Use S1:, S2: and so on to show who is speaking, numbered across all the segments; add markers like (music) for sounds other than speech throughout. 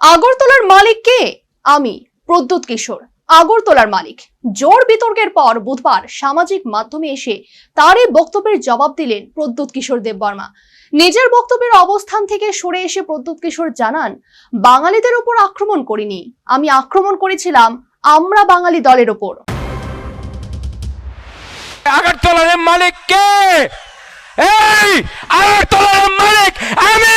S1: আগরতলার মালিক কে? আমি, প্রদ্যুৎ কিশোর। আগরতলার মালিক। জোর বিতর্কের পর বুধবার সামাজিক মাধ্যমে এসে তারই বক্তব্যের জবাব দিলেন প্রদ্যুৎ কিশোর দেববর্মা নিজের বক্তব্যের অবস্থান থেকে সরে এসে প্রদ্যুৎ কিশোর জানান, বাঙালিদের উপর আক্রমণ করিনি। আমি আক্রমণ করেছিলাম আমরা বাঙালি দলের ওপর
S2: আগরতলার মালিক কে? এই, আগরতলার মালিক আমি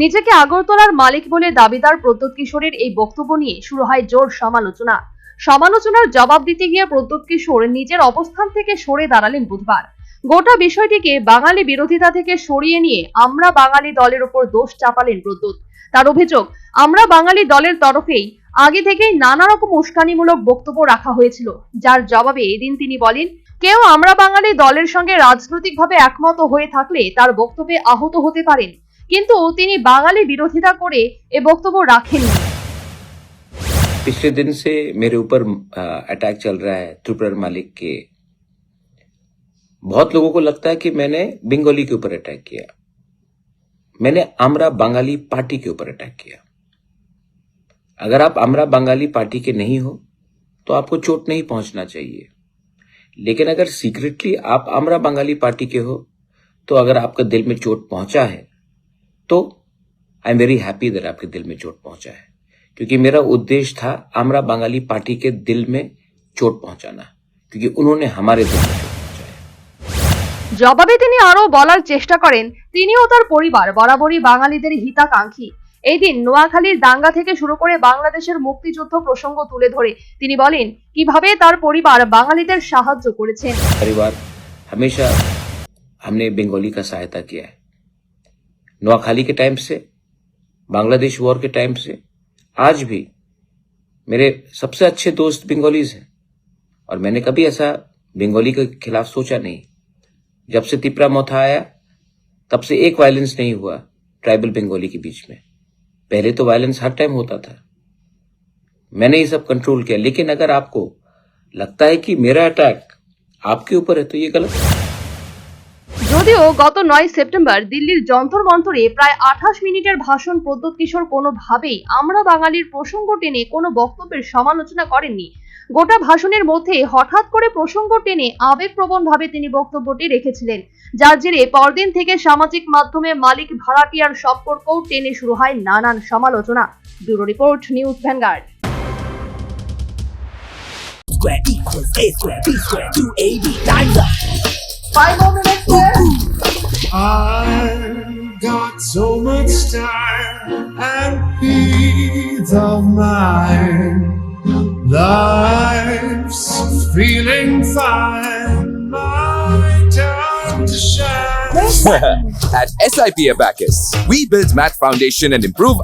S1: নিজেকে আগরতলার মালিক বলে দাবিদার প্রদ্যুৎ কিশোরের এই বক্তব্য নিয়ে শুরু হয় জোর সমালোচনা। সমালোচনার জবাব দিতে গিয়ে প্রদ্যুৎ কিশোর নিজের অবস্থান থেকে সরে দাঁড়ালেন বুধবার। গোটা বিষয়টিকে বাঙালি বিরোধিতা থেকে সরিয়ে নিয়ে আমরা বাঙালি দলের উপর দোষ চাপালেন প্রদ্যুৎ। তার অভিযোগ, আমরা বাঙালি দলের তরফেই আগে থেকেই নানা রকম উস্কানিমূলক বক্তব্য রাখা হয়েছিল, যার জবাবে এদিন তিনি বলেন, কেউ আমরা বাঙালি দলের সঙ্গে রাজনৈতিকভাবে একমত হয়ে থাকলে তার বক্তব্যে আহত হতে পারেন। কিন্তু তিনি বাঙালি বিরোধিতা করে এ বক্তব্য রাখেননি
S3: पिछले दिन से मेरे ऊपर अटैक चल रहा है त्रिपुरा मालिक के बहुत लोगों को लगता है कि मैंने बंगाली के ऊपर अटैक किया मैंने आमरा बंगाली पार्टी के ऊपर अटैक किया अगर आप आमरा बंगाली पार्टी के नहीं हो तो आपको चोट नहीं पहुंचना चाहिए लेकिन अगर सीक्रेटली आप आमरा बंगाली पार्टी के हो तो अगर आपका दिल में चोट पहुंचा है तो I am very happy that आपके दिल में चोट पहुंचा है क्योंकि मेरा उद्देश्य था आमरा बंगाली पार्टी के दिल में चोट पहुंचाना क्योंकि उन्होंने हमारे दिल में चोट पहुंचाया
S1: জবাবে তিনি আরো বলার চেষ্টা করেন তিনিও তার পরিবার বরাবরই বাঙালিদের হিতাকাঙ্ক্ষী এই দিন নোয়াখালীর দাঙ্গা থেকে শুরু করে বাংলাদেশের মুক্তিযুদ্ধ প্রসঙ্গ তুলে ধরে তিনি বলেন কিভাবে তার পরিবার বাঙালিদের সাহায্য করেছেন
S3: परिवार हमेशा हमने बंगाली का सहायता किया है नोआखाली के टाइम से, बांग्लादेश वॉर के टाइम से, आज भी मेरे सबसे अच्छे दोस्त बंगालीज हैं। और मैंने कभी ऐसा बंगाली के खिलाफ सोचा नहीं। जब से तिपरा मोथा आया, तब से एक वायलेंस नहीं हुआ ट्राइबल बंगाली के बीच में। पहले तो वायलेंस हर टाइम होता था। मैंने ये सब कंट्रोल किया। लेकिन अगर आपको लगता है कि मेरा अटैक आपके ऊपर है तो ये गलत है।
S1: যদিও গত নয় সেপ্টেম্বর দিল্লির যন্তর মন্তরে প্রায় আঠাশ মিনিটের ভাষণ প্রদ্যুৎ কিশোর কোনোভাবেই আমরা বাঙালির প্রসঙ্গ টেনে কোনো বক্তব্যের সমালোচনা করেননি। গোটা ভাষণের মধ্যে হঠাৎ করে প্রসঙ্গ টেনে আবেগপ্রবণ ভাবে তিনি বক্তব্যটি রেখেছিলেন। যার জেরে পরদিন থেকে সামাজিক মাধ্যমে মালিক ভাড়াটিয়ার সম্পর্কও টেনে শুরু হয় নানান সমালোচনা। Bureau report news Vanguard.
S4: Square equals a square b square 2ab times up.
S5: I've got so much time and peace of mind. Feeling fine. My time to shine. (laughs)
S6: At SIP Abacus, we build math foundation and improve